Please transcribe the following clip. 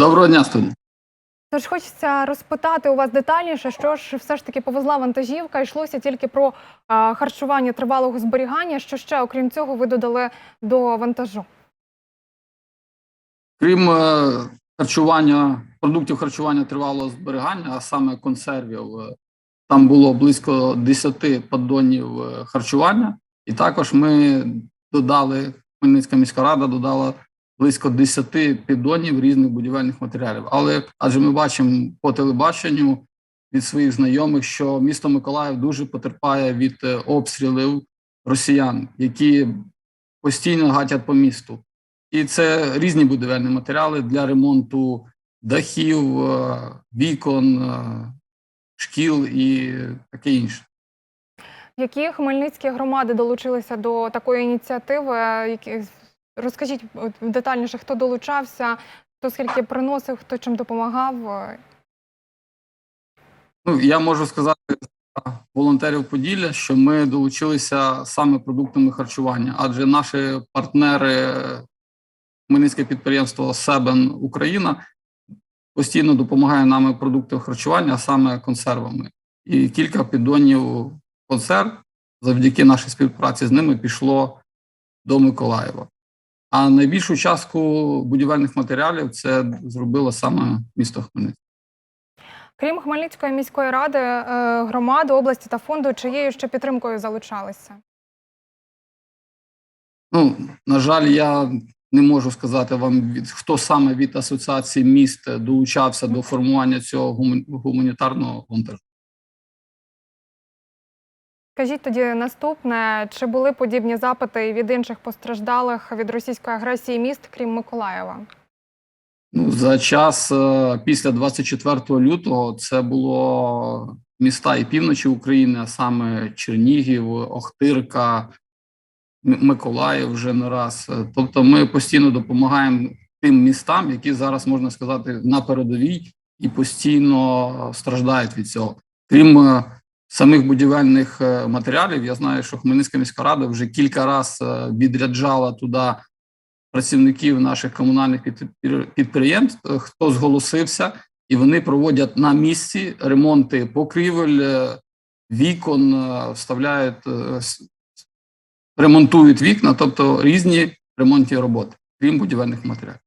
Доброго дня, студія. Тож хочеться розпитати у вас детальніше, що ж все ж таки повезла вантажівка. Йшлося тільки про а, харчування тривалого зберігання. Що ще, окрім цього, ви додали до вантажу? Крім е, харчування, продуктів харчування тривалого зберігання, а саме консервів, е, там було близько 10 поддонів е, харчування, і також ми додали, Хмельницька міська рада додала близько 10 піддонів різних будівельних матеріалів. Але адже ми бачимо по телебаченню від своїх знайомих, що місто Миколаїв дуже потерпає від е, обстрілів росіян, які постійно гатять по місту. І це різні будівельні матеріали для ремонту дахів, е, вікон, е, шкіл і таке інше. Які хмельницькі громади долучилися до такої ініціативи? Розкажіть детальніше, хто долучався, хто скільки приносив, хто чим допомагав? Ну, я можу сказати за волонтерів Поділля, що ми долучилися саме продуктами харчування, адже наші партнери, Хмельницьке підприємство Себен Україна, постійно допомагає нам продукти харчування, а саме консервами. І кілька піддонів консерв завдяки нашій співпраці з ними пішло до Миколаєва. А найбільшу частку будівельних матеріалів це зробило саме місто Хмельницьке. Крім Хмельницької міської ради, е, громади, області та фонду, чиєю ще підтримкою залучалися? Ну, на жаль, я не можу сказати вам, від, хто саме від асоціації міст долучався до формування цього гуманітарного вантажу. Скажіть тоді наступне: чи були подібні запити від інших постраждалих від російської агресії міст, крім Миколаєва? Ну, за час е, після 24 лютого це було міста і півночі України, а саме Чернігів, Охтирка, Миколаїв вже не раз. Е, Тобто, ми постійно допомагаємо тим містам, які зараз можна сказати на передовій і постійно страждають від цього. Крім е, самих будівельних е, матеріалів, я знаю, що Хмельницька міська рада вже кілька разів відряджала туди працівників наших комунальних підприємств, е, хто зголосився, і вони проводять на місці ремонти покрівель, е, вікон, е, вставляють, е, ремонтують вікна, тобто різні ремонтні роботи, крім будівельних матеріалів.